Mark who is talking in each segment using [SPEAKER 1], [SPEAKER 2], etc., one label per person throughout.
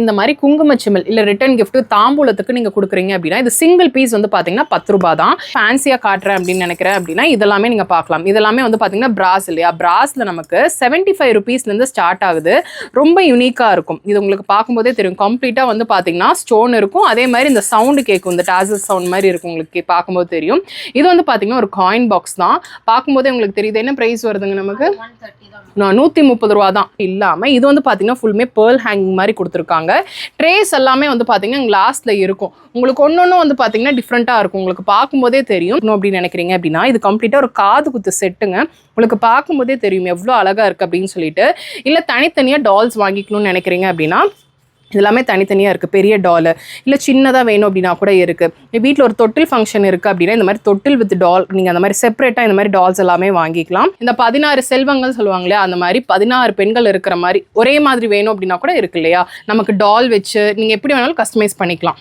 [SPEAKER 1] இந்த மாதிரி குங்குமச்சிமல் இல்லை ரிட்டர்ன் கிஃப்ட்டு தாம்பூலத்துக்கு நீங்கள் கொடுக்குறீங்க அப்படின்னா இது சிங்கிள் பீஸ் வந்து பார்த்தீங்கன்னா பத்து ரூபா தான் ஃபேன்சியாக காட்டுறேன் அப்படின்னு நினைக்கிறேன் அப்படின்னா இதெல்லாமே நீங்கள் பார்க்கலாம். இதெல்லாமே வந்து பார்த்தீங்கன்னா பிராஸ் இல்லையா? பிராஸில் நமக்கு செவன்ட்டி ஃபைவ் ருபீஸ்லேருந்து ஸ்டார்ட் ஆகுது. ரொம்ப யூனிக்காக இருக்கும். இது உங்களுக்கு பார்க்கும்போதே தெரியும். கம்ப்ளீட்டாக வந்து பார்த்தீங்கன்னா ஸ்டோன் இருக்கும். அதே மாதிரி இந்த சவுண்டு கேட்கும் இந்த டாசல் சவுண்ட் மாதிரி இருக்கும் உங்களுக்கு பார்க்கும்போது தெரியும். இது வந்து பார்த்தீங்கன்னா ஒரு காயின் பாக்ஸ் தான். பார்க்கும்போதே உங்களுக்கு தெரியுது. என்ன ப்ரைஸ் வருதுங்க நமக்கு? நான் நூற்றி முப்பது ரூபா தான் இல்லாமல் இது வந்து பார்த்தீங்கன்னா ஃபுல்லுமே பேர்ல் ஹேங்கிங் மாதிரி கொடுத்துருக்காங்க. ட்ரேஸ் எல்லாமே வந்து பார்த்தீங்கன்னா கிளாஸில் இருக்கும். உங்களுக்கு ஒன்று ஒன்று வந்து பார்த்தீங்கன்னா டிஃப்ரெண்ட்டாக இருக்கும். உங்களுக்கு பார்க்கும்போதே தெரியும். இன்னும் அப்படின்னு நினைக்கிறீங்க அப்படின்னா இது கம்ப்ளீட்டாக ஒரு காது குத்து செட்டுங்க உங்களுக்கு பார்க்கும்போதே தெரியும் எவ்வளோ அழகாக இருக்குது அப்படின்னு சொல்லிட்டு. இல்லை தனித்தனியாக டால்ஸ் வாங்கிக்கணும்னு நினைக்கிறீங்க அப்படின்னா இதெல்லாமே தனித்தனியாக இருக்குது பெரிய டால் இல்லை சின்னதாக வேணும் அப்படின்னா கூட இருக்குது வீட்டில் ஒரு தொட்டில் ஃபங்க்ஷன் இருக்குது அப்படின்னா இந்த மாதிரி தொட்டில் வித் டால் நீங்கள் அந்த மாதிரி செப்பரேட்டாக இந்த மாதிரி டால்ஸ் எல்லாமே வாங்கிக்கலாம். இந்த பதினாறு செல்வங்கள் சொல்லுவாங்களே அந்த மாதிரி பதினாறு பெண்கள் இருக்கிற மாதிரி ஒரே மாதிரி வேணும் அப்படின்னா கூட இருக்கு இல்லையா? நமக்கு டால் வச்சு நீங்கள் எப்படி வேணாலும் கஸ்டமைஸ் பண்ணிக்கலாம்.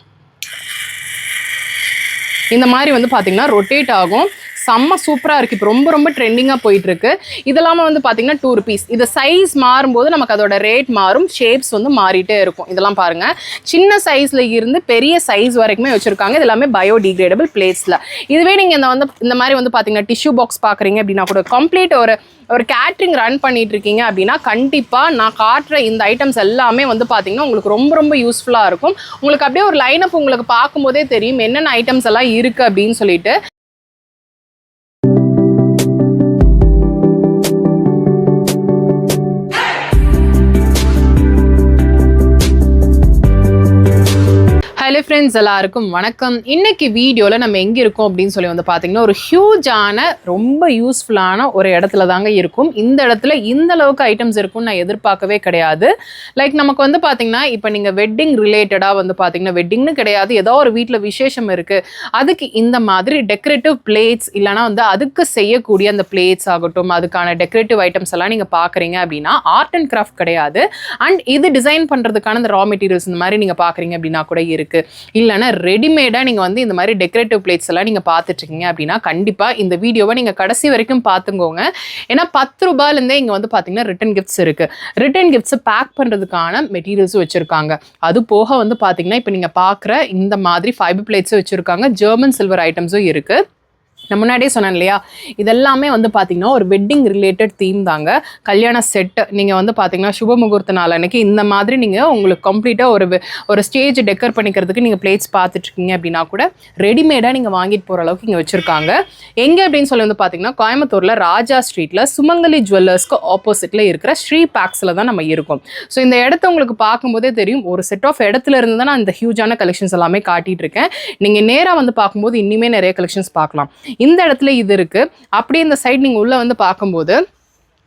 [SPEAKER 1] இந்த மாதிரி வந்து பார்த்திங்கன்னா ரொட்டேட் ஆகும். செம்ம சூப்பராக இருக்குது இப்போ ரொம்ப ரொம்ப ட்ரெண்டிங்காக போயிட்டுருக்கு. இதெல்லாமே வந்து பார்த்தீங்கன்னா டூ ருபீஸ் இது சைஸ் மாறும்போது நமக்கு அதோட ரேட் மாறும் ஷேப்ஸ் வந்து மாறிட்டே இருக்கும். இதெல்லாம் பாருங்கள் சின்ன சைஸில் இருந்து பெரிய சைஸ் வரைக்குமே வச்சுருக்காங்க. இது எல்லாமே பயோடிகிரேடபிள் பிளேஸில் இதுவே நீங்கள் இந்த வந்து இந்த மாதிரி வந்து பார்த்தீங்கன்னா டிஷ்யூ பாக்ஸ் பார்க்குறீங்க அப்படின்னா கூட கம்ப்ளீட் ஒரு ஒரு கேட்ரிங் ரன் பண்ணிட்டு இருக்கீங்க அப்படின்னா கண்டிப்பாக நான் காட்டுற இந்த ஐட்டம்ஸ் எல்லாமே வந்து பார்த்தீங்கன்னா உங்களுக்கு ரொம்ப ரொம்ப யூஸ்ஃபுல்லாக இருக்கும். உங்களுக்கு அப்படியே ஒரு லைன் அப் உங்களுக்கு பார்க்கும்போதே தெரியும் என்னென்ன ஐட்டம்ஸ் எல்லாம் இருக்குது அப்படின்னு சொல்லிட்டு. ஹாய் ஃப்ரெண்ட்ஸ் எல்லாருக்கும் வணக்கம். இன்னைக்கு வீடியோவில் நம்ம எங்கே இருக்கோம் அப்படின்னு சொல்லி வந்து பார்த்தீங்கன்னா ஒரு ஹியூஜான ரொம்ப யூஸ்ஃபுல்லான ஒரு இடத்துல தாங்க இருக்கும். இந்த இடத்துல இந்த அளவுக்கு ஐட்டம்ஸ் இருக்கும்னு நான் எதிர்பார்க்கவே கிடையாது. லைக் நமக்கு வந்து பார்த்தீங்கன்னா இப்போ நீங்கள் வெட்டிங் ரிலேட்டடாக வந்து பார்த்தீங்கன்னா வெட்டிங்னு கிடையாது. ஏதோ ஒரு வீட்டில் விசேஷம் இருக்குது அதுக்கு இந்த மாதிரி டெக்கரேட்டிவ் பிளேட்ஸ் இல்லைனா வந்து அதுக்கு செய்யக்கூடிய அந்த பிளேட்ஸ் ஆகட்டும் அதுக்கான டெக்கரேட்டிவ் ஐட்டம்ஸ் எல்லாம் நீங்கள் பார்க்குறீங்க அப்படின்னா ஆர்ட் அண்ட் கிராஃப்ட் கிடையாது. அண்ட் இது டிசைன் பண்ணுறதுக்கான இந்த ரா மெட்டீரியல்ஸ் இந்த மாதிரி நீங்கள் பார்க்குறீங்க அப்படின்னா கூட இருக்குது இல்லைன்னா ரெடிமேடாக நீங்கள் வந்து இந்த மாதிரி டெக்கரேட்டிவ் பிளேட்ஸ் எல்லாம் நீங்கள் பார்த்துட்ருக்கீங்க அப்படின்னா கண்டிப்பாக இந்த வீடியோவை நீங்கள் கடைசி வரைக்கும் பார்த்துக்கோங்க ஏன்னா பத்து ரூபாயிலேருந்தே இங்கே வந்து பார்த்தீங்கன்னா ரிட்டன் கிஃப்ட்ஸ் இருக்குது ரிட்டன் கிஃப்ட்ஸை பேக் பண்ணுறதுக்கான மெட்டீரியல்ஸும் வச்சுருக்காங்க. அது போக வந்து பார்த்தீங்கன்னா இப்போ நீங்கள் பார்க்குற இந்த மாதிரி ஃபைபர் பிளேட்ஸும் வச்சுருக்காங்க. ஜெர்மன் சில்வர் ஐட்டம்ஸும் இருக்குது நான் முன்னாடியே சொன்னேன் இல்லையா? இதெல்லாமே வந்து பார்த்தீங்கன்னா ஒரு வெட்டிங் ரிலேட்டட் தீம் தாங்க. கல்யாண செட்டு நீங்கள் வந்து பார்த்தீங்கன்னா சுப முகூர்த்த நாள் அன்னைக்கு இந்த மாதிரி நீங்கள் உங்களுக்கு கம்ப்ளீட்டாக ஒரு ஒரு ஸ்டேஜ் டெக்கர் பண்ணிக்கிறதுக்கு நீங்கள் பிளேட்ஸ் பார்த்துட்ருக்கீங்க அப்படின்னா கூட ரெடிமேடாக நீங்கள் வாங்கிட்டு போகிற அளவுக்கு இங்கே வச்சுருக்காங்க. எங்கே அப்படின்னு சொல்லி வந்து பார்த்தீங்கன்னா கோயம்புத்தூரில் ராஜா ஸ்ட்ரீட்டில் சுமங்கலி ஜுவல்லர்ஸ்க்கு ஆப்போசிட்டில் இருக்கிற ஸ்ரீ பேக்ஸில் தான் நம்ம இருக்கோம். ஸோ இந்த இடத்த உங்களுக்கு பார்க்கும்போதே தெரியும். ஒரு செட் ஆஃப் இடத்துல இருந்து தான் நான் இந்த ஹியூஜான கலெக்ஷன்ஸ் எல்லாமே காட்டிகிட்டு இருக்கேன் நீங்கள் நேராக வந்து பார்க்கும்போது இன்னுமே நிறைய கலெக்ஷன்ஸ் பார்க்கலாம் இந்த இடத்துல இது இருக்குது அப்படியே இந்த சைடு நீங்கள் உள்ளே வந்து பார்க்கும்போது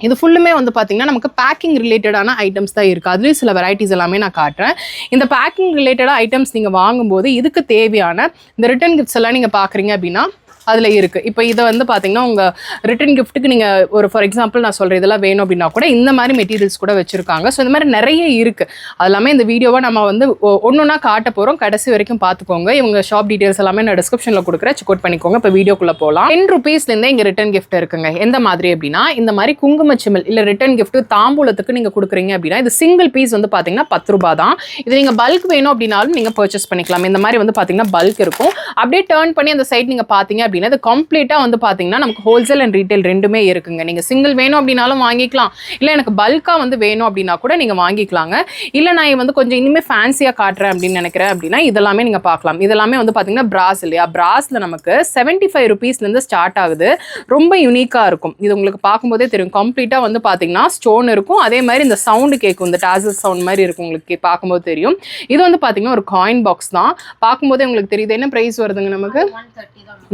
[SPEAKER 1] இது ஃபுல்லுமே வந்து பார்த்தீங்கன்னா நமக்கு பேக்கிங் ரிலேட்டடான ஐட்டம்ஸ் தான் இருக்குது அதுலேயும் சில வெரைட்டிஸ் எல்லாமே நான் காட்டுறேன். இந்த பேக்கிங் ரிலேட்டடாக ஐட்டம்ஸ் நீங்கள் வாங்கும்போது இதுக்கு தேவையான இந்த ரிட்டன் கிஃப்ட்ஸ் எல்லாம் நீங்கள் பார்க்குறீங்க அப்படின்னா அதில் இருக்குது இப்போ இதை வந்து பார்த்தீங்கன்னா உங்கள் ரிட்டன் கிஃப்ட்டுக்கு நீங்கள் ஒரு ஃபார் எக்ஸாம்பிள் நான் சொல்கிற இதெல்லாம் வேணும் அப்படின்னா கூட இந்த மாதிரி மெட்டீரியல்ஸ் கூட வச்சுருக்காங்க. ஸோ இந்த மாதிரி நிறைய இருக்குது அது எல்லாமே இந்த வீடியோவை நம்ம வந்து ஒன்று ஒன்றா காட்ட போகிறோம் கடைசி வரைக்கும் பார்த்துக்கோங்க இவங்க ஷாப் டீட்டெயில்ஸ் எல்லாமே நான் டிஸ்கிரிப்ஷனில் கொடுக்குறேன். செக் அவுட் பண்ணிக்கோங்க. இப்போ வீடியோக்குள்ளே போகலாம் டென் ருபீஸ்லேருந்தே இங்கே ரிட்டன் கிஃப்ட் இருக்குங்க. எந்த மாதிரி அப்படின்னா இந்த மாதிரி குங்குமச்சிமில் இல்லை ரிட்டன் கிஃப்ட்டு தாம்பூலத்துக்கு நீங்கள் கொடுக்குறீங்க அப்படின்னா இது சிங்கிள் பீஸ் வந்து பார்த்தீங்கன்னா பத்து ரூபா தான். இது நீங்கள் பல்க் வேணும் அப்படின்னாலும் நீங்கள் பர்ச்சேஸ் பண்ணிக்கலாம். இந்த மாதிரி வந்து பார்த்தீங்கன்னா பல்க் இருக்கும். அப்படியே டேர்ன் பண்ணி அந்த சைட் நீங்கள் பார்த்தீங்க அப்படின்னா இது கம்ப்ளீட்டாக வந்து பார்த்தீங்கன்னா நமக்கு ஹோல்சேல் அண்ட் ரீட்டைல் ரெண்டுமே இருக்குங்க. நீங்கள் சிங்கிள் வேணும் அப்படின்னாலும் வாங்கிக்கலாம். இல்லை எனக்கு பல்காக வந்து வேணும் அப்படின்னா கூட நீங்கள் வாங்கிக்கலாங்க. இல்லை நான் வந்து கொஞ்சம் இனிமேல் ஃபேன்சியாக காட்டுறேன் அப்படின்னு நினைக்கிறேன் அப்படின்னா இதெல்லாமே நீங்கள் பார்க்கலாம். இதெல்லாமே வந்து பார்த்தீங்கன்னா பிராஸ் இல்லையா? பிராஸில் நமக்கு செவன்ட்டி ஃபைவ் ருபீஸ்லேருந்து ஸ்டார்ட் ஆகுது. ரொம்ப யூனிக்காக இருக்கும். இது உங்களுக்கு பார்க்கும்போதே தெரியும். கம்ப்ளீட்டாக வந்து பார்த்தீங்கன்னா ஸ்டோன் இருக்கும். அதே மாதிரி இந்த சவுண்டு கேட்கும் இந்த டாசல் சவுண்ட் மாதிரி இருக்கும் உங்களுக்கு பார்க்கும்போது தெரியும். இது வந்து பார்த்தீங்கன்னா ஒரு காயின் பாக்ஸ் தான். பார்க்கும்போதே உங்களுக்கு தெரியுது. என்ன ப்ரைஸ் வருதுங்க நமக்கு?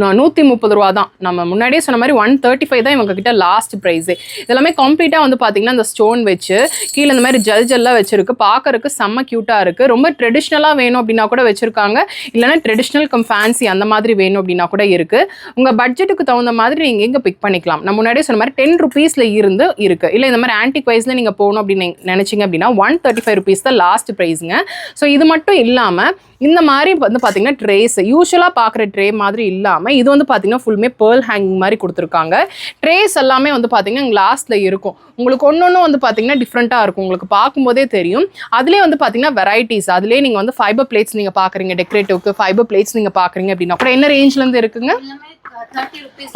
[SPEAKER 1] நான் நூற்றி முப்பது ரூபா தான் நம்ம முன்னாடியே சொன்ன மாதிரி ஒன் தேர்ட்டி ஃபைவ் தான் இவங்க கிட்ட லாஸ்ட் ப்ரைஸு இதெல்லாமே கம்ப்ளீட்டாக வந்து பார்த்தீங்கன்னா இந்த ஸ்டோன் வச்சு கீழே இந்த மாதிரி ஜல் ஜெல்லாம் வச்சிருக்கு. பார்க்கறதுக்கு செம்ம க்யூட்டாக இருக்குது ரொம்ப ட்ரெடிஷ்னலாக வேணும் அப்படின்னா கூட வச்சுருக்காங்க. இல்லைன்னா ட்ரெடிஷ்னல் கம் ஃபேன்சி அந்த மாதிரி வேணும் அப்படின்னா கூட இருக்குது உங்கள் பட்ஜெட்டுக்கு தகுந்த மாதிரி நீங்கள் எங்கே பிக் பண்ணிக்கலாம். நம்ம முன்னாடியே சொன்ன மாதிரி டென் ருபீஸில் இருந்து இருக்குது இல்லை இந்த மாதிரி ஆன்டிக் வைஸில் நீங்கள் போகணும் அப்படின்னு நினச்சிங்க அப்படின்னா ஒன் தேர்ட்டி ஃபைவ் ருபீஸ் தான் லாஸ்ட் ப்ரைஸுங்க ஸோ இது மட்டும் இல்லாமல் இந்த மாதிரி வந்து பார்த்தீங்கன்னா ட்ரேஸ் யூஸ்வலாக பார்க்குற ட்ரே மாதிரி இல்லாமல் இது வந்து பார்த்தீங்கன்னா ஃபுல்லுமே பேர்ல் ஹேங்கிங் மாதிரி கொடுத்துருக்காங்க. ட்ரேஸ் எல்லாமே வந்து பார்த்தீங்கன்னா கிளாஸில் இருக்கும். உங்களுக்கு ஒன்று ஒன்று வந்து பார்த்தீங்கன்னா டிஃப்ரெண்ட்டாக இருக்கும். உங்களுக்கு பார்க்கும்போதே தெரியும். அதுலேயே வந்து பார்த்தீங்கன்னா வெரைட்டிஸ் அதுலேயே நீங்கள் வந்து ஃபைபர் பிளேட்ஸ் நீங்கள் பார்க்குறீங்க டெக்கரேட்டிவ்க்கு ஃபைபர் பிளேட்ஸ் நீங்கள் பார்க்குறீங்க அப்படின்னா அப்புறம் என்ன ரேஞ்ச்லேருந்து இருக்குங்க?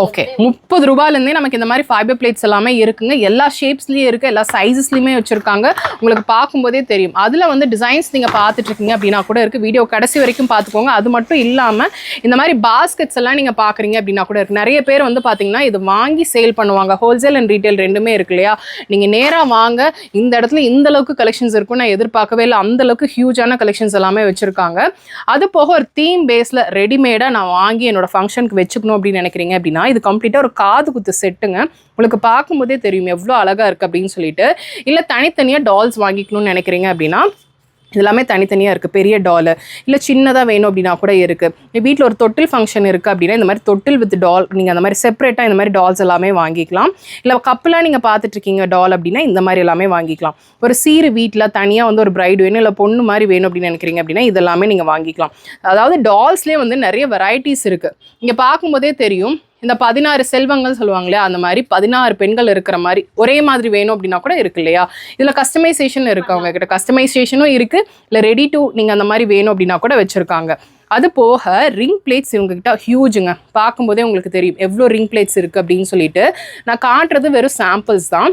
[SPEAKER 1] ஓகே முப்பது ரூபாயிலேருந்தே நமக்கு இந்த மாதிரி ஃபைபர் பிளேட்ஸ் எல்லாமே இருக்குங்க. எல்லா ஷேப்ஸ்லேயும் இருக்குது எல்லா சைஸஸ்லையுமே வச்சுருக்காங்க. உங்களுக்கு பார்க்கும்போதே தெரியும். அதில் வந்து டிசைன்ஸ் நீங்கள் பார்த்துட்டு இருக்கீங்க அப்படின்னா கூட இருக்குது வீடியோ கடைசி வரைக்கும் பார்த்துக்கோங்க. அது மட்டும் இல்லாமல் இந்த மாதிரி பாஸ்கெட்ஸ் எல்லாம் நீங்கள் பார்க்குறீங்க அப்படின்னா கூட இருக்குது நிறைய பேர் வந்து பார்த்தீங்கன்னா இது வாங்கி சேல் பண்ணுவாங்க. ஹோல்சேல் அண்ட் ரீட்டைல் ரெண்டுமே இருக்கு இல்லையா? நீங்கள் நேராக வாங்க. இந்த இடத்துல இந்த அளவுக்கு கலெக்ஷன்ஸ் இருக்கும் நான் எதிர்பார்க்கவே இல்லை. அந்த அளவுக்கு ஹியூஜான கலெக்ஷன்ஸ் எல்லாமே வச்சுருக்காங்க. அது போக ஒரு தீம் பேஸில் ரெடிமேடாக நான் வாங்கி என்னோட ஃபங்க்ஷனுக்கு வச்சுக்கணும் அப்படின்னு நினைக்கிறீங்க அப்படின்னா இது கம்ப்ளீட்டாக ஒரு காது குத்து செட்டுங்க. உங்களுக்கு பார்க்கும்போதே தெரியும் எவ்வளோ அழகாக இருக்குது அப்படின்னு சொல்லிட்டு. இல்லை தனித்தனியாக டால்ஸ் வாங்கிக்கணும்னு நினைக்கிறீங்க அப்படின்னா இதெல்லாமே தனித்தனியாக இருக்குது பெரிய டால் இல்லை சின்னதாக வேணும் அப்படின்னா கூட இருக்குது வீட்டில் ஒரு தொட்டில் ஃபங்க்ஷன் இருக்குது அப்படின்னா இந்த மாதிரி தொட்டில் வித் டால் நீங்கள் அந்த மாதிரி செப்பரேட்டாக இந்த மாதிரி டால்ஸ் எல்லாமே வாங்கிக்கலாம். இல்லை கப்பலாக நீங்கள் பார்த்துட்ருக்கீங்க டால் அப்படின்னா இந்த மாதிரி எல்லாமே வாங்கிக்கலாம். ஒரு சீரு வீட்டில் தனியாக வந்து ஒரு பிரைடு வேணும் இல்லை பொண்ணு மாதிரி வேணும் அப்படின்னு நினைக்கிறீங்க அப்படின்னா இதெல்லாமே நீங்கள் வாங்கிக்கலாம். அதாவது டால்ஸ்லேயே வந்து நிறைய வெரைட்டிஸ் இருக்குது இங்கே பார்க்கும்போதே தெரியும் இந்த பதினாறு செல்வங்கள் சொல்லுவாங்க இல்லையா அந்த மாதிரி பதினாறு பெண்கள் இருக்கிற மாதிரி ஒரே மாதிரி வேணும் அப்படின்னா கூட இருக்கு இல்லையா? இதில் கஸ்டமைசேஷன் இருக்கு அவங்க கிட்ட கஸ்டமைசேஷனும் இருக்கு. இல்லை ரெடி டு நீங்கள் அந்த மாதிரி வேணும் அப்படின்னா கூட வச்சுருக்காங்க. அது போக ரிங் பிளேட்ஸ் இவங்க கிட்ட ஹியூஜுங்க பார்க்கும்போதே உங்களுக்கு தெரியும். எவ்வளோ ரிங் பிளேட்ஸ் இருக்குது அப்படின்னு சொல்லிட்டு. நான் காட்டுறது வெறும் சாம்பிள்ஸ் தான்.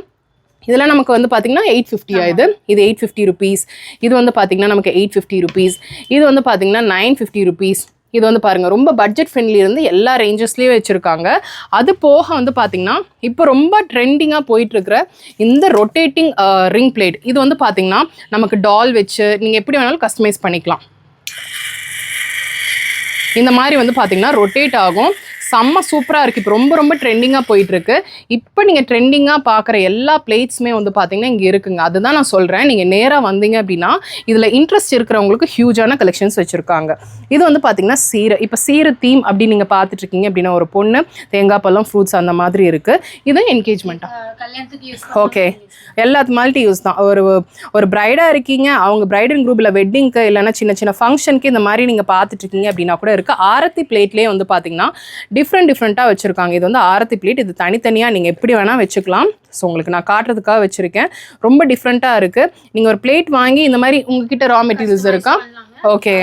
[SPEAKER 1] இதெல்லாம் நமக்கு வந்து பார்த்தீங்கன்னா எயிட் ஃபிஃப்டியா இது இது எயிட் ஃபிஃப்டி ருபீஸ் இது வந்து பார்த்தீங்கன்னா நமக்கு எயிட் ஃபிஃப்டி ருபீஸ் இது வந்து பார்த்தீங்கன்னா நைன் ஃபிஃப்டி ருபீஸ் இது வந்து பாருங்க ரொம்ப பட்ஜெட் ஃப்ரெண்ட்லி இருந்து எல்லா ரேஞ்சஸ்லேயும் வச்சுருக்காங்க. அது போக வந்து பார்த்தீங்கன்னா இப்போ ரொம்ப ட்ரெண்டிங்காக போயிட்டுருக்கிற இந்த ரொட்டேட்டிங் ரிங் பிளேட் இது வந்து பார்த்திங்கன்னா நமக்கு டால் வச்சு நீங்கள் எப்படி வேணாலும் கஸ்டமைஸ் பண்ணிக்கலாம். இந்த மாதிரி வந்து பார்த்திங்கன்னா ரொட்டேட் ஆகும். செம்ம சூப்பராக இருக்குது இப்போ ரொம்ப ரொம்ப ட்ரெண்டிங்காக போயிட்டுருக்கு. இப்போ நீங்கள் ட்ரெண்டிங்காக பார்க்குற எல்லா பிளேட்ஸுமே வந்து பார்த்தீங்கன்னா இங்கே இருக்குங்க. அதுதான் நான் சொல்கிறேன் நீங்கள் நேராக வந்தீங்க அப்படின்னா இதில் இன்ட்ரெஸ்ட் இருக்கிறவங்களுக்கு ஹியூஜான கலெக்ஷன்ஸ் வச்சுருக்காங்க. இது வந்து பார்த்தீங்கன்னா சீரை இப்போ சீரை தீம் அப்படின்னு நீங்கள் பார்த்துட்டு இருக்கீங்க அப்படின்னா ஒரு பொண்ணு தேங்காய் பழம் ஃப்ரூட்ஸ் அந்த மாதிரி இருக்குது இது
[SPEAKER 2] யூஸ்
[SPEAKER 1] ஓகே எல்லாத்து மல்டி யூஸ் தான். ஒரு ஒரு பிரைடாக இருக்கீங்க அவங்க பிரைடல் குரூப்பில் வெட்டிங்க்கு இல்லைன்னா சின்ன சின்ன ஃபங்க்ஷனுக்கு இந்த மாதிரி நீங்கள் பார்த்துட்டு இருக்கீங்க அப்படின்னா கூட இருக்குது ஆரத்தி பிளேட்லேயே வந்து பார்த்தீங்கன்னா டிஃப்ரெண்ட் டிஃப்ரெண்ட்டாக வச்சுருக்காங்க. இது வந்து ஆரத்தி பிளேட் இது தனித்தனியாக நீங்கள் எப்படி வேணால் வச்சுக்கலாம். ஸோ உங்களுக்கு நான் காட்டுறதுக்காக வச்சுருக்கேன். ரொம்ப டிஃப்ரெண்ட்டாக இருக்குது நீங்கள் ஒரு பிளேட் வாங்கி இந்த மாதிரி உங்ககிட்ட ரா மெட்டீரியல்ஸ் இருக்கா? ஓகே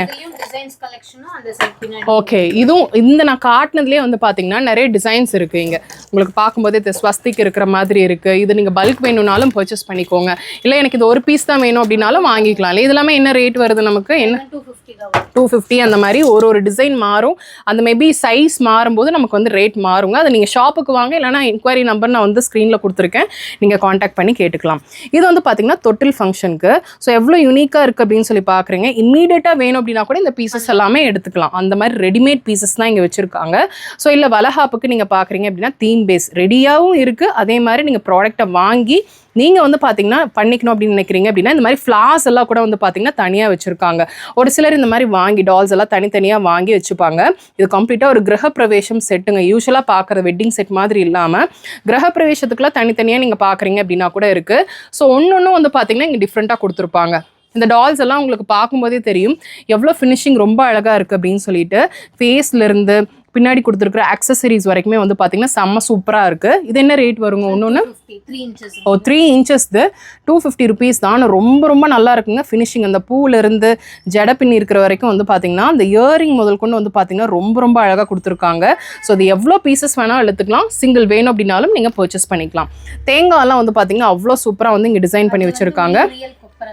[SPEAKER 1] ஓகே இதுவும் இந்த நான் காட்டினதுலேயே வந்து பார்த்தீங்கன்னா நிறைய டிசைன்ஸ் இருக்குது இங்கே. உங்களுக்கு பார்க்கும்போதே இது ஸ்வஸ்திக் இருக்கிற மாதிரி இருக்குது இது நீங்கள் பல்க் வேணும்னாலும் பர்ச்சேஸ் பண்ணிக்கோங்க. இல்லை எனக்கு இது ஒரு பீஸ் தான் வேணும் அப்படின்னாலும் வாங்கிக்கலாம். இல்லை இது எல்லாமே என்ன ரேட் வருது நமக்கு? என்ன?
[SPEAKER 2] டூ ஃபிஃப்டி தான்
[SPEAKER 1] டூ ஃபிஃப்டி அந்த மாதிரி ஒரு ஒரு டிசைன் மாறும். அந்த மேபி சைஸ் மாறும்போது நமக்கு வந்து ரேட் மாறுங்க. அதை நீங்கள் ஷாப்புக்கு வாங்க. இல்லைனா என்கொயரி நம்பர் நான் வந்து ஸ்க்ரீனில் கொடுத்துருக்கேன். நீங்கள் காண்டாக்ட் பண்ணி கேட்டுக்கலாம். இது வந்து பார்த்தீங்கன்னா தொட்டில் ஃபங்க்ஷனுக்கு ஸோ எவ்வளோ யூனிக்காக இருக்குது அப்படின்னு சொல்லி பார்க்குறீங்க இம்மீடியட்டாக வேணும் அப்படின்னா கூட இந்த பீசஸ் எல்லாமே எடுத்துக்கலாம். அந்த மாதிரி ரெடிமேட் பீசஸ் தான் இங்கே வச்சுருக்காங்க. ஸோ இல்லை வலஹாப்புக்கு நீங்கள் பார்க்குறீங்க அப்படின்னா தீம் பேஸ் ரெடியாகவும் இருக்குது அதே மாதிரி நீங்கள் ப்ராடக்ட்டை வாங்கி நீங்கள் வந்து பார்த்தீங்கன்னா பண்ணிக்கணும் அப்படின்னு நினைக்கிறீங்க அப்படின்னா இந்த மாதிரி ஃப்ளார்ஸ் எல்லாம் கூட வந்து பார்த்தீங்கன்னா தனியாக வச்சுருக்காங்க. ஒரு சிலர் இந்த மாதிரி வாங்கி டால்ஸ் எல்லாம் தனித்தனியாக வாங்கி வச்சுப்பாங்க. இது கம்ப்ளீட்டாக ஒரு கிரகப்பிரவேசம் செட்டுங்க யூஸ்வலாக பார்க்குற வெட்டிங் செட் மாதிரி இல்லாமல் கிரகப்பிரவேசத்துக்குலாம் தனித்தனியாக நீங்கள் பார்க்குறீங்க அப்படின்னா கூட இருக்குது ஸோ ஒன்று ஒன்றும் வந்து பார்த்தீங்கன்னா இங்கே டிஃப்ரெண்ட்டாக கொடுத்துருப்பாங்க. இந்த டால்ஸ் எல்லாம் உங்களுக்கு பார்க்கும்போதே தெரியும். எவ்வளோ ஃபினிஷிங் ரொம்ப அழகாக இருக்குது அப்படின்னு சொல்லிட்டு ஃபேஸ்லேருந்து பின்னாடி கொடுத்துருக்குற அக்சசரிஸ் வரைக்குமே வந்து பார்த்தீங்கன்னா செம்ம சூப்பராக இருக்குது இது என்ன ரேட் வருங்க? ஒன்று ஒன்று
[SPEAKER 2] த்ரீ இன்ச்சஸ்
[SPEAKER 1] ஓ த்ரீ இன்ச்சஸ்து டூ ஃபிஃப்டி ருபீஸ் தான். ரொம்ப ரொம்ப நல்லா இருக்குங்க ஃபினிஷிங் அந்த பூவிலேருந்து ஜட பின்னி இருக்கிற வரைக்கும் வந்து பார்த்தீங்கன்னா அந்த இயரிங் முதல் கொண்டு வந்து பார்த்தீங்கன்னா ரொம்ப ரொம்ப அழகாக கொடுத்துருக்காங்க. ஸோ அது எவ்வளோ பீசஸ் வேணால் எடுத்துக்கலாம். சிங்கிள் வேணும் அப்படின்னாலும் நீங்கள் பர்ச்சேஸ் பண்ணிக்கலாம். தேங்காய்லாம் வந்து பார்த்தீங்கன்னா அவ்வளோ சூப்பராக வந்து இங்கே டிசைன் பண்ணி வச்சுருக்காங்க.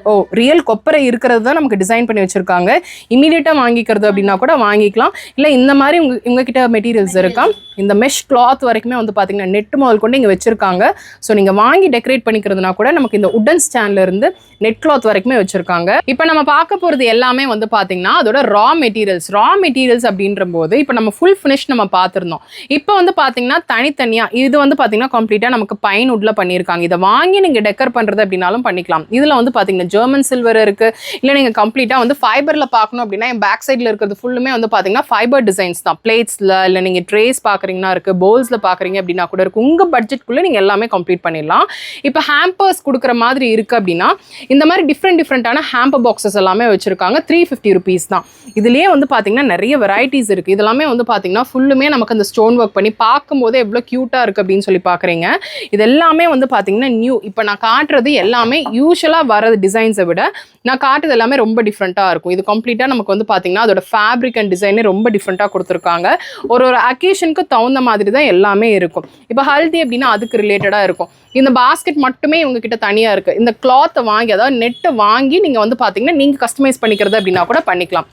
[SPEAKER 1] ஓ ரியல் கொப்பரை இருக்கிறது தான் நமக்கு டிசைன் பண்ணி வச்சுருக்காங்க. இமீடியட்டாக வாங்கிக்கிறது அப்படின்னா கூட வாங்கிக்கலாம். இல்லை இந்த மாதிரி உங்க உங்ககிட்ட மெட்டீரியல்ஸ் இருக்கா? இந்த மெஷ் கிளாத் வரைக்குமே வந்து பார்த்தீங்கன்னா நெட் முதல் கொண்டு இங்கே வச்சுருக்காங்க. ஸோ நீங்கள் வாங்கி டெக்கரேட் பண்ணிக்கிறதுனா கூட நமக்கு இந்த உடன் ஸ்டாண்ட்ல இருந்து நெட் கிளாத் வரைக்குமே வச்சுருக்காங்க. இப்போ நம்ம பார்க்க போகிறது எல்லாமே வந்து பார்த்தீங்கன்னா அதோட ரா மெட்டீரியல்ஸ் ரா மெட்டீரியல்ஸ் அப்படின்ற போது இப்போ நம்ம ஃபுல் ஃபினிஷ் நம்ம பார்த்துருந்தோம். இப்போ வந்து பார்த்தீங்கன்னா தனித்தனியாக இது வந்து பார்த்தீங்கன்னா கம்ப்ளீட்டாக நமக்கு பைன் உட்ல பண்ணியிருக்காங்க. இதை வாங்கி நீங்கள் டெக்கர் பண்ணுறது அப்படின்னாலும் பண்ணிக்கலாம். இதில் வந்து பார்த்தீங்கன்னா ஜெர்மன் சில்வர் இருக்கு. இல்லை நீங்கள் கம்ப்ளீட்டாக வந்து ஃபைபரில் பார்க்கணும் அப்படின்னா என் பேக் சைடில் இருக்கிறது ஃபுல்லுமே வந்து பார்த்தீங்கன்னா ஃபைபர் டிசைன்ஸ் தான். பிளேட்ஸில் இல்லை நீங்கள் ட்ரேஸ் பார்க்குறீங்கன்னா இருக்குது பவுல்ஸில் பார்க்குறீங்க அப்படின்னா கூட இருக்கு. உங்கள் பட்ஜெட்குள்ளே நீங்கள் எல்லாமே கம்ப்ளீட் பண்ணிடலாம். இப்போ ஹேம்பர்ஸ் கொடுக்குற மாதிரி இருக்குது அப்படின்னா இந்த மாதிரி டிஃப்ரெண்ட் டிஃப்ரெண்ட்டான ஹேம்பர் பாக்ஸஸ் எல்லாமே வச்சுருக்காங்க. த்ரீ ஃபிஃப்டி ருபீஸ் தான். இதுலேயே வந்து பார்த்தீங்கன்னா நிறைய வெரைட்டிஸ் இருக்குது இதெல்லாமே வந்து பார்த்தீங்கன்னா ஃபுல்லுமே நமக்கு அந்த ஸ்டோன் ஒர்க் பண்ணி பார்க்கும்போதே எவ்வளோ க்யூட்டாக இருக்குது அப்படின்னு சொல்லி பார்க்குறீங்க. இது எல்லாமே வந்து பார்த்தீங்கன்னா நியூ இப்போ நான் காட்டுறது எல்லாமே யூஸ்வலாக வர டிசைன்ஸை விட நான் காட்டுறது எல்லாமே ரொம்ப டிஃப்ரெண்ட்டாக இருக்கும். இது கம்ப்ளீட்டாக நமக்கு வந்து பார்த்தீங்கன்னா அதோட ஃபேப்ரிக் அண்ட் டிசைனே ரொம்ப டிஃப்ரெண்ட்டாக கொடுத்துருக்காங்க. ஒரு ஒரு அக்கேஷனுக்கு தகுந்த மாதிரி தான் எல்லாமே இருக்கும். இப்போ ஹல்தி அப்படின்னா அதுக்கு ரிலேட்டடாக இருக்கும். இந்த பாஸ்கெட் மட்டுமே இவங்க கிட்ட தனியாக இருக்குது இந்த கிளாத்தை வாங்கி அதாவது நெட்டை வாங்கி நீங்கள் வந்து பார்த்தீங்கன்னா நீங்கள் கஸ்டமைஸ் பண்ணிக்கிறது அப்படின்னா கூட பண்ணிக்கலாம்.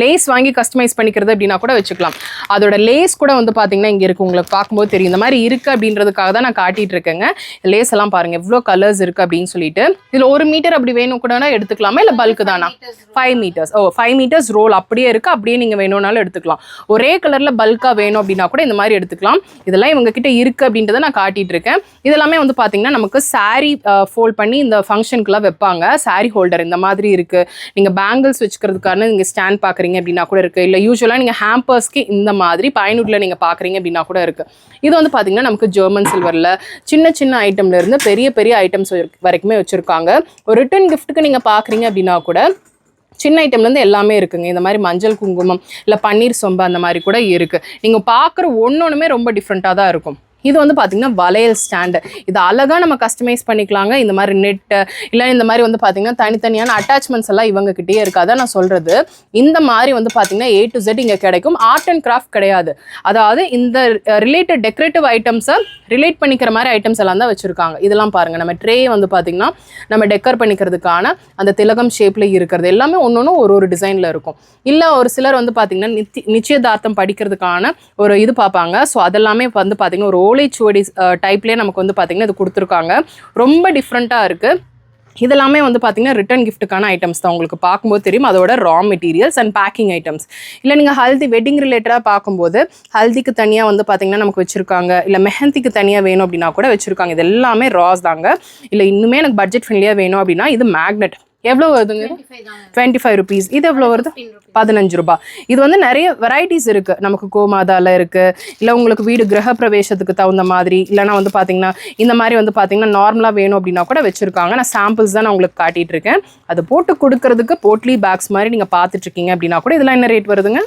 [SPEAKER 1] லேஸ் வாங்கி கஸ்டமைஸ் பண்ணிக்கிறது அப்படின்னா கூட வச்சுக்கலாம். அதோட லேஸ் கூட வந்து பார்த்தீங்கன்னா இங்கே இருக்குது உங்களுக்கு பார்க்கும்போது தெரியும். இந்த மாதிரி இருக்குது அப்படின்றதுக்காக தான் நான் காட்டிட்டு இருக்கேங்க. லேஸ் எல்லாம் பாருங்கள் எவ்வளோ கலர்ஸ் இருக்குது அப்படின்னு சொல்லிட்டு. இதில் ஒரு மீட்டர் அப்படி வேணும் கூட எடுத்துக்கலாமா? இல்லை பல்க்கு தானா? Five metres oh five metres roll அப்படியே இருக்குது அப்படியே நீங்கள் வேணும்னாலும் எடுத்துக்கலாம். ஒரே கலரில் பல்காக வேணும் அப்படின்னா கூட இந்த மாதிரி எடுத்துக்கலாம். இதெல்லாம் இவங்க கிட்ட இருக்குது அப்படின்றத நான் காட்டிட்டு இருக்கேன். இதெல்லாமே வந்து பார்த்தீங்கன்னா நமக்கு saree ஃபோல்ட் பண்ணி இந்த ஃபங்க்ஷனுக்குலாம் வைப்பாங்க. Saree ஹோல்டர் இந்த மாதிரி இருக்குது நீங்கள் பேங்கிள்ஸ் வச்சுக்கிறதுக்கான நீங்கள் ஸ்டாண்ட் பார்க்குறீங்க அப்படின்னா கூட இருக்குது இல்லை யூஸ்வலாக நீங்கள் ஹேம்பர்ஸ்க்கு இந்த மாதிரி பயனூரில் நீங்கள் பார்க்குறீங்க அப்படின்னா கூட இருக்குது இது வந்து பார்த்தீங்கன்னா நமக்கு ஜெர்மன் சில்வரில் சின்ன சின்ன ஐட்டம்ல இருந்து பெரிய பெரிய ஐட்டம்ஸ் வரைக்குமே வச்சுருக்காங்க. ஒரு ரிட்டன் கிஃப்ட்டுக்கு நீங்கள் பார்க்குறீங்க அப்படின்னா கூட சின்ன ஐட்டம்லேருந்து எல்லாமே இருக்குங்க. இந்த மாதிரி மஞ்சள் குங்குமம் இல்லை பன்னீர் சொம்பு அந்த மாதிரி கூட இருக்குது நீங்கள் பார்க்குற ஒன்று ஒன்றுமே ரொம்ப டிஃப்ரெண்ட்டாக தான் இருக்கும். இது வந்து பார்த்திங்கன்னா வளையல் ஸ்டாண்டு இது அழகாக நம்ம கஸ்டமைஸ் பண்ணிக்கலாங்க. இந்த மாதிரி நெட்டு இல்லை இந்த மாதிரி வந்து பார்த்தீங்கன்னா தனித்தனியான அட்டாச்மெண்ட்ஸ் எல்லாம் இவங்க இருக்காது. நான் சொல்கிறது இந்த மாதிரி வந்து பார்த்திங்கன்னா ஏ டு ஜெட் இங்கே கிடைக்கும். ஆர்ட் அண்ட் கிராஃப்ட் கிடையாது. அதாவது இந்த ரிலேட்டட் டெக்கரேட்டிவ் ஐட்டம்ஸை ரிலேட் பண்ணிக்கிற மாதிரி ஐட்டம்ஸ் எல்லாம் தான் வச்சுருக்காங்க. இதெல்லாம் பாருங்கள் நம்ம ட்ரே வந்து பார்த்திங்கன்னா நம்ம டெக்கர் பண்ணிக்கிறதுக்கான அந்த திலகம் ஷேப்பில் இருக்கிறது எல்லாமே ஒன்று ஒன்று ஒரு ஒரு டிசைனில் இருக்கும். இல்லை ஒரு சிலர் வந்து பார்த்திங்கன்னா நிச்சயதார்த்தம் படிக்கிறதுக்கான ஒரு இது பார்ப்பாங்க. ஸோ அதெல்லாமே வந்து பார்த்திங்கன்னா ஒரு ஓலைச்சுவடி டைப்லேயே நமக்கு வந்து பார்த்திங்கன்னா இது கொடுத்துருக்காங்க. ரொம்ப டிஃப்ரெண்ட்டாக இருக்குது இதெல்லாமே வந்து பார்த்தீங்கன்னா ரிட்டன் கிஃப்ட்டுக்கான ஐட்டம்ஸ் தான் உங்களுக்கு பார்க்கும்போது தெரியும். அதோட raw materials and packing items இல்லை நீங்கள் ஹல்தி வெட்டிங் ரிலேட்டடாக பார்க்கும்போது ஹல்திக்கு தனியாக வந்து பார்த்தீங்கன்னா நமக்கு வச்சுருக்காங்க. இல்லை மெஹந்திக்கு தனியாக வேணும் அப்படின்னா கூட வச்சுருக்காங்க. இது எல்லாமே ராஸ் தாங்க. இல்லை இன்னுமே எனக்கு பட்ஜெட் ஃப்ரெண்ட்லியாக வேணும் அப்படின்னா இது மேக்னெட் எவ்வளோ வருதுங்க டுவெண்ட்டி ஃபைவ் ருபீஸ் இது எவ்வளோ வருது? பதினஞ்சு ரூபாய் இது வந்து நிறைய வெரைட்டிஸ் இருக்கு. நமக்கு கோமாதால இருக்கு. இல்லை உங்களுக்கு வீடு கிரக பிரவேசத்துக்கு தகுந்த மாதிரி இல்லைன்னா வந்து பார்த்தீங்கன்னா இந்த மாதிரி வந்து பார்த்தீங்கன்னா நார்மலாக வேணும் அப்படின்னா கூட வச்சிருக்காங்க. நான் சாம்பிள்ஸ் தான் நான் உங்களுக்கு காட்டிட்டு இருக்கேன். அது போட்டு கொடுக்கறதுக்கு போட்லி பேக்ஸ் மாதிரி நீங்கள் பார்த்துட்டு இருக்கீங்க அப்படின்னா கூட இதெல்லாம் என்ன ரேட் வருதுங்க?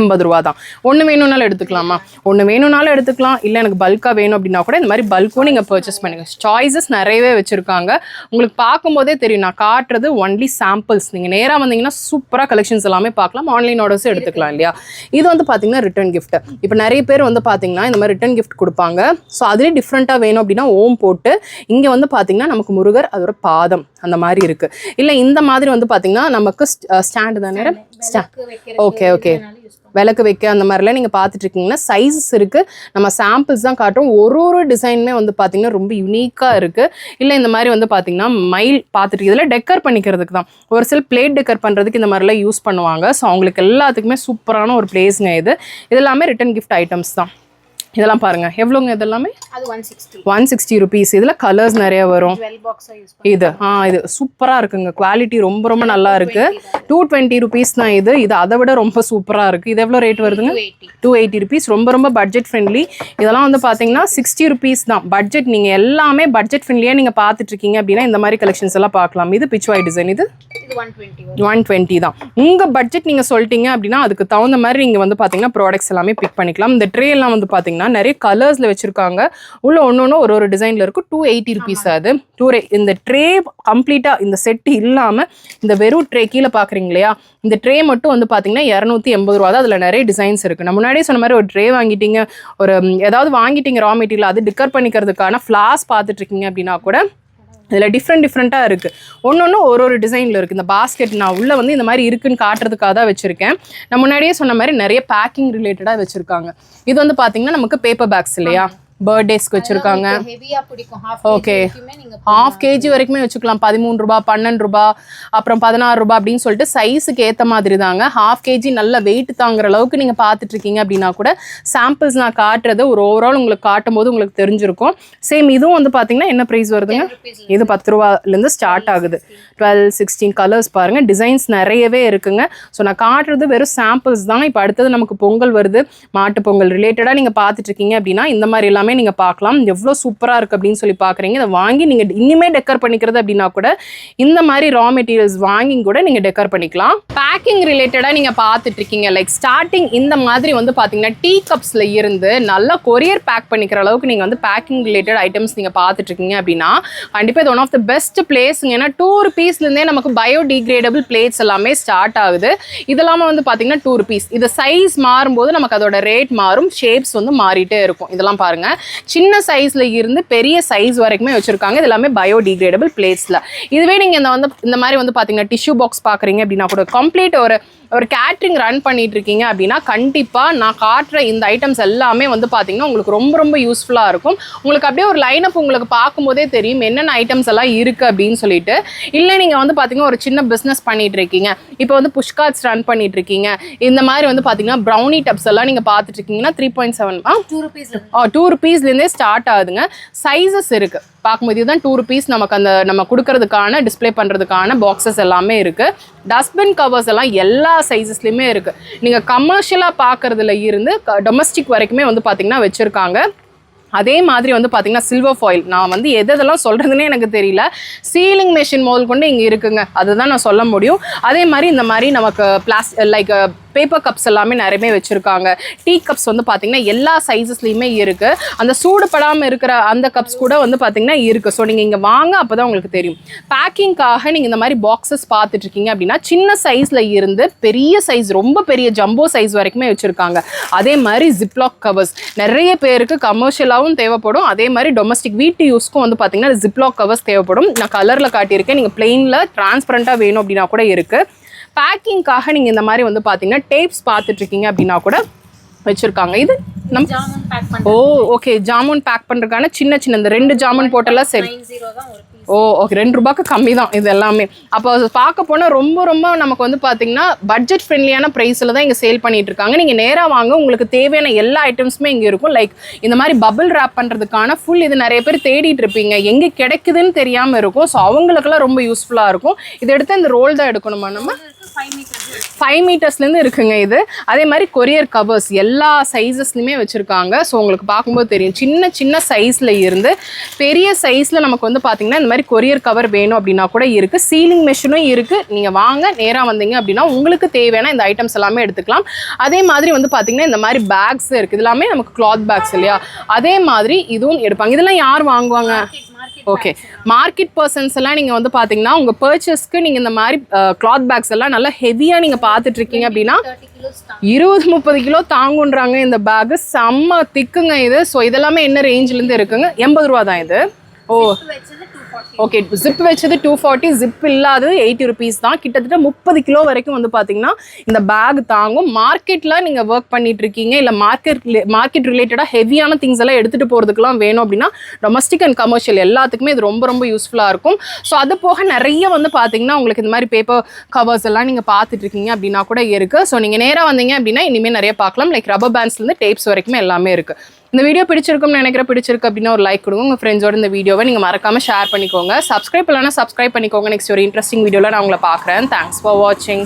[SPEAKER 1] எண்பது ரூபா தான். ஒன்று வேணும்னாலும் எடுத்துக்கலாமா? ஒன்று வேணும்னாலும் எடுத்துக்கலாம். இல்லை எனக்கு பல்காக வேணும் அப்படின்னா கூட இந்த மாதிரி பல்க்கும் நீங்கள் பர்ச்சேஸ் பண்ணுங்க. சாய்ஸஸ் நிறையவே வச்சுருக்காங்க. உங்களுக்கு பார்க்கும்போதே தெரியும். நான் காட்டுறது ஒன்லி சாம்பிள்ஸ் நீங்கள் நேராக வந்தீங்கன்னா சூப்பராக கலெக்ஷன்ஸ் எல்லாமே பார்க்கலாம். ஆன்லைன் ஆர்டர்ஸும் எடுத்துக்கலாம் இல்லையா? இது வந்து பார்த்தீங்கன்னா ரிட்டர்ன் கிஃப்ட் இப்போ நிறைய பேர் வந்து பார்த்தீங்கன்னா இந்த மாதிரி ரிட்டர்ன் கிஃப்ட் கொடுப்பாங்க. ஸோ அதுலேயே டிஃப்ரெண்ட்டாக வேணும் அப்படின்னா ஓம் போட்டு இங்கே வந்து பார்த்தீங்கன்னா நமக்கு முருகர் அதோட பாதம் அந்த மாதிரி இருக்குது இல்லை இந்த மாதிரி வந்து பார்த்தீங்கன்னா நமக்கு ஸ்டாண்டு தானே? ஓகே ஓகே விளக்கு வைக்க அந்த மாதிரிலாம் நீங்கள் பார்த்துட்டு இருக்கீங்கன்னா சைஸஸ் இருக்குது நம்ம சாம்பிள்ஸ் தான் காட்டுறோம். ஒரு ஒரு டிசைனுமே வந்து பார்த்தீங்கன்னா ரொம்ப யூனிக்காக இருக்குது இல்லை இந்த மாதிரி வந்து பார்த்தீங்கன்னா மயில் பார்த்துட்டு இதில் டெக்கர் பண்ணிக்கிறதுக்கு தான். ஒரு சில பிளேட் டெக்கர் பண்ணுறதுக்கு இந்த மாதிரிலாம் யூஸ் பண்ணுவாங்க. ஸோ அவங்களுக்கு எல்லாத்துக்குமே சூப்பரான ஒரு பிளேஸுங்க இது. இது எல்லாமே ரிட்டன் கிஃப்ட் ஐட்டம்ஸ் தான். இதெல்லாம் பாருங்கள் எவ்வளோங்க இதெல்லாமே?
[SPEAKER 2] ஒன் சிக்ஸ்டி
[SPEAKER 1] ருபீஸ் இதில் கலர்ஸ் நிறைய வரும். இது ஆ இது சூப்பராக இருக்குங்க. குவாலிட்டி ரொம்ப ரொம்ப நல்லா இருக்கு. டூ டுவெண்ட்டி ருபீஸ் தான் இது. இது அதை விட ரொம்ப சூப்பராக இருக்குது இது எவ்வளோ ரேட் வருதுங்க?
[SPEAKER 2] டூ எயிட்டி
[SPEAKER 1] ருபீஸ் ரொம்ப ரொம்ப பட்ஜெட் ஃப்ரெண்ட்லி இதெல்லாம் வந்து பார்த்தீங்கன்னா சிக்ஸ்டி ருபீஸ் தான். பட்ஜெட் நீங்கள் எல்லாமே பட்ஜெட் ஃப்ரெண்ட்லியாக நீங்கள் பார்த்துட்டு இருக்கீங்க அப்படின்னா இந்த மாதிரி கலெக்ஷன்ஸ் எல்லாம் பார்க்கலாம் இது பிச்வாய் டிசைன் இது?
[SPEAKER 2] ஒன் டுவெண்ட்டி
[SPEAKER 1] தான். உங்கள் பட்ஜெட் நீங்கள் சொல்லிட்டீங்க அப்படின்னா அதுக்கு தகுந்த மாதிரி நீங்கள் வந்து பார்த்தீங்கன்னா ப்ராடக்ட்ஸ் எல்லாமே பிக் பண்ணிக்கலாம். இந்த ட்ரே எல்லாம் வந்து பார்த்தீங்கன்னா நிறைய கலர்ஸில் வச்சுருக்காங்க. உள்ள ஒன்று ஒன்று ஒரு ஒரு டிசைனில் இருக்கும் டூ எயிட்டி ருபீஸ் அது. டூ இந்த ட்ரே கம்ப்ளீட்டாக இந்த செட்டு இல்லாமல் இந்த வெறும் ட்ரே கீழே பார்க்குறீங்க இல்லையா? இந்த ட்ரே மட்டும் வந்து பார்த்தீங்கன்னா இரநூத்தி எண்பது ரூபா. தான் அதில் நிறைய டிசைன்ஸ் இருக்குது நான் முன்னாடியே சொன்ன மாதிரி ஒரு ட்ரே வாங்கிட்டீங்க ஒரு ஏதாவது வாங்கிட்டீங்க ரா மெட்டீரியல் அது டிக்கர் பண்ணிக்கிறதுக்கான ஃப்ளாஸ் பார்த்துட்டு இருக்கீங்க அப்படின்னா கூட இதில் டிஃப்ரெண்ட் டிஃப்ரெண்ட்டாக இருக்குது ஒன்று ஒன்று ஒரு ஒரு டிசைனில் இருக்குது இந்த பாஸ்கெட் நான் உள்ளே வந்து இந்த மாதிரி இருக்குன்னு காட்டுறதுக்காக தான் வச்சுருக்கேன். நான் முன்னாடியே சொன்ன மாதிரி நிறைய பேக்கிங் ரிலேட்டடாக வச்சுருக்காங்க. இது வந்து பார்த்திங்கன்னா நமக்கு பேப்பர் பேக்ஸ் இல்லையா? பர்த்டேஸ்க்கு வச்சுருக்காங்க.
[SPEAKER 2] பிடிக்கும். ஹாஃப். கேஜி
[SPEAKER 1] வரைக்குமே வச்சுக்கலாம் பதிமூணு ரூபா பன்னெண்டு ரூபா அப்புறம் பதினாறு ரூபா அப்படின்னு சொல்லிட்டு சைஸுக்கு ஏற்ற மாதிரி தாங்க ஹாஃப் கேஜி நல்ல வெயிட் தாங்குற அளவுக்கு நீங்கள் பார்த்துட்டு இருக்கீங்க அப்படின்னா கூட சாம்பிள்ஸ் நான் காட்டுறது ஒரு ஓவரால் உங்களுக்கு காட்டும் போது உங்களுக்கு தெரிஞ்சிருக்கும். சேம் இதுவும் வந்து பார்த்தீங்கன்னா என்ன ப்ரைஸ் வருதுங்க? இது பத்து ரூபாலேருந்து ஸ்டார்ட் ஆகுது. டுவெல் சிக்ஸ்டீன் கலர்ஸ் பாருங்க. டிசைன்ஸ் நிறையவே இருக்குங்க. ஸோ நான் காட்டுறது வெறும் சாம்பிள்ஸ் தான். இப்போ அடுத்தது நமக்கு பொங்கல் வருது. மாட்டு பொங்கல் ரிலேட்டடாக நீங்கள் பார்த்துட்டு இருக்கீங்க அப்படின்னா இந்த மாதிரி எல்லாமே நீங்கள் பார்க்கலாம். எவ்வளோ சூப்பராக இருக்குது அப்படின்னு சொல்லி பார்க்குறீங்க. இதை வாங்கி நீங்கள் இனிமேல் டெக்கர் பண்ணிக்கிறது அப்படின்னா கூட இந்த மாதிரி ரா மெட்டீரியல்ஸ் வாங்கி கூட நீங்கள் டெக்கர் பண்ணிக்கலாம். பேக்கிங் ரிலேட்டடாக நீங்கள் பார்த்துட்டு இருக்கீங்க. லைக் ஸ்டார்டிங் இந்த மாதிரி வந்து பார்த்தீங்கன்னா டீ கப்ஸில் இருந்து நல்லா கொரியர் பேக் பண்ணிக்கிற அளவுக்கு நீங்கள் வந்து பேக்கிங் ரிலேட்டட் ஐட்டம்ஸ் நீங்கள் பார்த்துட்டு இருக்கீங்க அப்படின்னா கண்டிப்பாக இது ஒன் ஆஃப் த பெஸ்ட் பிளேஸுங்க ஏன்னா டூ ருபீஸ்லேருந்தே நமக்கு பயோடிகிரேடபிள் பிளேட்ஸ் எல்லாமே ஸ்டார்ட் ஆகுது. இதெல்லாமே வந்து பார்த்தீங்கன்னா டூ ருபீஸ் இது சைஸ் மாறும்போது நமக்கு அதோட ரேட் மாறும். ஷேப்ஸ் வந்து மாறிட்டே இருக்கும். இதெல்லாம் பாருங்கள் சின்ன சைஸ்ல இருந்து பெரிய சைஸ் வரைக்குமே வச்சிருக்காங்க. இது எல்லாமே பயோடிகிரேடபிள் பிளேட்ஸ்ல இதுவே நீங்க இந்த வந்து இந்த மாதிரி வந்து பாத்தீங்கன்னா டிஷ்யூ பாக்ஸ் பாக்குறீங்க அப்படின்னா கூட கம்ப்ளீட் ஒரு ஒரு கேட்ரிங் ரன் பண்ணிட்டு இருக்கீங்க அப்படின்னா கண்டிப்பா நான் காட்டுற இந்த ஐட்டம்ஸ் எல்லாமே வந்து பாத்தீங்கன்னா உங்களுக்கு ரொம்ப ரொம்ப யூஸ்ஃபுல்லா இருக்கும். உங்களுக்கு அப்படியே ஒரு லைன் அப் உங்களுக்கு பார்க்கும்போதே தெரியும் என்னென்ன ஐட்டம்ஸ் எல்லாம் இருக்கு அப்படின்னு சொல்லிட்டு. இல்லை நீங்க வந்து பாத்தீங்கன்னா ஒரு சின்ன பிசினஸ் பண்ணிட்டு இருக்கீங்க. இப்போ வந்து புஷ்கார்ட்ஸ் ரன் பண்ணிட்டு இருக்கீங்க. இந்த மாதிரி வந்து பாத்தீங்கன்னா ப்ரௌனி டப்ஸ் எல்லாம் நீங்க பார்த்துட்டு இருக்கீங்கன்னா three point seven
[SPEAKER 2] two rupees
[SPEAKER 1] two ருபீஸ்லேருந்தே start ஆகுதுங்க. சைஸஸ் இருக்குது பார்க்கும்போது இதுதான் டூ ருபீஸ் நமக்கு அந்த நம்ம கொடுக்கறதுக்கான டிஸ்ப்ளே பண்ணுறதுக்கான பாக்ஸஸ் எல்லாமே இருக்குது டஸ்ட்பின் கவர்ஸ் எல்லாம் எல்லா சைஸஸ்லையுமே இருக்குது நீங்கள் கமர்ஷியலாக பார்க்குறதுல இருந்து டொமஸ்டிக் வரைக்குமே வந்து பார்த்திங்கன்னா வச்சுருக்காங்க. அதே மாதிரி வந்து பார்த்தீங்கன்னா சில்வர் ஃபாயில் நான் வந்து எது எதெல்லாம் சொல்கிறதுனே எனக்கு தெரியல. சீலிங் மிஷின் முதல் கொண்டு இங்கே இருக்குங்க. அதுதான் நான் சொல்ல முடியும். அதே மாதிரி இந்த மாதிரி நமக்கு பிளாஸ் லைக் பேப்பர் கப்ஸ் எல்லாமே நிறையவே வச்சுருக்காங்க. டீ கப்ஸ் வந்து பார்த்தீங்கன்னா எல்லா சைஸஸ்லையுமே இருக்குது அந்த சூடுபடாமல் இருக்கிற அந்த கப்ஸ் கூட வந்து பார்த்தீங்கன்னா இருக்குது ஸோ நீங்கள் இங்கே வாங்க அப்போ தான் உங்களுக்கு தெரியும். பேக்கிங்காக நீங்கள் இந்த மாதிரி பாக்ஸஸ் பார்த்துட்ருக்கீங்க அப்படின்னா சின்ன சைஸில் இருந்து பெரிய சைஸ் ரொம்ப பெரிய ஜம்போ சைஸ் வரைக்குமே வச்சுருக்காங்க. அதே மாதிரி ஜிப்லாக் கவர்ஸ் நிறைய பேருக்கு கமர்ஷியலாகவும் தேவைப்படும். அதே மாதிரி டொமஸ்டிக் வீட்டு யூஸ்க்கும் வந்து பார்த்தீங்கன்னா ஜிப்லாக் கவர்ஸ் தேவைப்படும். நான் கலரில் காட்டியிருக்கேன். நீங்கள் பிளெயினில் டிரான்ஸ்பரண்ட்டாக வேணும் அப்படின்னா கூட இருக்குது பேக்கிங்காக நீங்கள் இந்த மாதிரி வந்து பார்த்தீங்கன்னா டேப்ஸ் பார்த்துட்டு இருக்கீங்க அப்படின்னா கூட வச்சுருக்காங்க. இது நம்ம
[SPEAKER 2] jamun pack
[SPEAKER 1] oh okay jamun pack பண்ணுறதுக்கான சின்ன சின்ன இந்த ரெண்டு ஜாமுன் போட்டெல்லாம் சரி. ஓ ஓகே ரெண்டு ரூபாய்க்கு கம்மி தான் இது எல்லாமே. அப்போ பார்க்க போனால் ரொம்ப ரொம்ப நமக்கு வந்து பார்த்தீங்கன்னா பட்ஜெட் ஃப்ரெண்ட்லியான ப்ரைஸில் தான் இங்கே சேல் பண்ணிட்டு இருக்காங்க நீங்கள் நேராக வாங்க. உங்களுக்கு தேவையான எல்லா ஐட்டம்ஸுமே இங்கே இருக்கும். லைக் இந்த மாதிரி பபிள் ரேப் பண்ணுறதுக்கான ஃபுல் இது நிறைய பேர் தேடிட்டு இருப்பீங்க. எங்கே கிடைக்குதுன்னு தெரியாமல் இருக்கும். ஸோ அவங்களுக்கெல்லாம் ரொம்ப யூஸ்ஃபுல்லாக இருக்கும். இதை எடுத்து இந்த ரோல் தான் எடுக்கணுமா நம்ம?
[SPEAKER 2] ஃபைவ் மீட்டர்ஸ்
[SPEAKER 1] ஃபைவ் மீட்டர்ஸ்லேருந்து இருக்குங்க இது. அதே மாதிரி கொரியர் கவர்ஸ் எல்லா சைஸஸ்லையுமே வச்சுருக்காங்க. ஸோ உங்களுக்கு பார்க்கும்போது தெரியும். சின்ன சின்ன சைஸில் இருந்து பெரிய சைஸில் நமக்கு வந்து பார்த்தீங்கன்னா இந்த மாதிரி கொரியர் கவர் வேணும் அப்படின்னா கூட இருக்குது சீலிங் மெஷினும் இருக்குது நீங்கள் வாங்க நேராக வந்தீங்க அப்படின்னா உங்களுக்கு தேவையான இந்த ஐட்டம்ஸ் எல்லாமே எடுத்துக்கலாம். அதே மாதிரி வந்து பார்த்தீங்கன்னா இந்த மாதிரி பேக்ஸ் இருக்குது இது எல்லாமே நமக்கு கிளாத் பேக்ஸ் இல்லையா? அதே மாதிரி இதுவும் எடுப்பாங்க. இதெல்லாம் யார் வாங்குவாங்க? ஓகே மார்க்கெட் பர்சன்ஸ் எல்லாம். நீங்கள் வந்து பார்த்தீங்கன்னா உங்கள் பர்ச்சேஸ்க்கு நீங்கள் இந்த மாதிரி கிளாத் பேக்ஸ் எல்லாம் நல்லா ஹெவியாக நீங்கள் பார்த்துட்டு இருக்கீங்க அப்படின்னா இருபது முப்பது கிலோ தாங்குன்றாங்க இந்த பேக் செம்ம திக்குங்க இது. ஸோ இதெல்லாமே என்ன ரேஞ்சிலேருந்து இருக்குங்க? எண்பது ரூபா தான் இது. ஓ. ஓகே ஜிப் வச்சது டூ ஃபார்ட்டி ஜிப் இல்லாதது எயிட்டி ருபீஸ் தான். கிட்டத்தட்ட முப்பது கிலோ வரைக்கும் வந்து பார்த்தீங்கன்னா இந்த பேக் தாங்கும். மார்க்கெட்டில் நீங்கள் ஒர்க் பண்ணிட்டு இருக்கீங்க இல்லை மார்க்கெட் மார்க்கெட் ரிலேட்டடாக ஹெவியான திங்ஸ் எல்லாம் எடுத்துகிட்டு போகிறதுக்குலாம் வேணும் அப்படின்னா டொமஸ்டிக் அண்ட் கமர்ஷியல் எல்லாத்துக்குமே இது ரொம்ப ரொம்ப யூஸ்ஃபுல்லாக இருக்கும். ஸோ அது போக நிறைய வந்து பார்த்தீங்கன்னா உங்களுக்கு இந்த மாதிரி பேப்பர் கவர்ஸ் எல்லாம் நீங்கள் பார்த்துட்டு இருக்கீங்க அப்படின்னா கூட இருக்குது ஸோ நீங்கள் நேராக வந்தீங்க அப்படின்னா இனிமேல் நிறைய பார்க்கலாம் லைக் ரப்பர் பேண்ட்ஸ்லேருந்து டேப்ஸ் வரைக்குமே எல்லாமே இருக்குது இந்த வீடியோ பிடிச்சிருக்கும்னு நினைக்கிற பிடிச்சிருக்கு அப்படின்னா ஒரு லைக் கொடுங்க. உங்கள் ஃப்ரெண்ட்ஸோட இந்த வீடியோவை நீங்கள் மறக்காம ஷேர் பண்ணிக்கோங்க. சப்ஸ்கிரைப் இல்லைனா சப்ஸ்கிரைப் பண்ணிக்கோங்க. நெக்ஸ்ட் ஒரு இன்ட்ரெஸ்டிங் வீடியோவில் நான் உங்களை பார்க்குறேன். தேங்க்ஸ் ஃபார் வாட்சிங்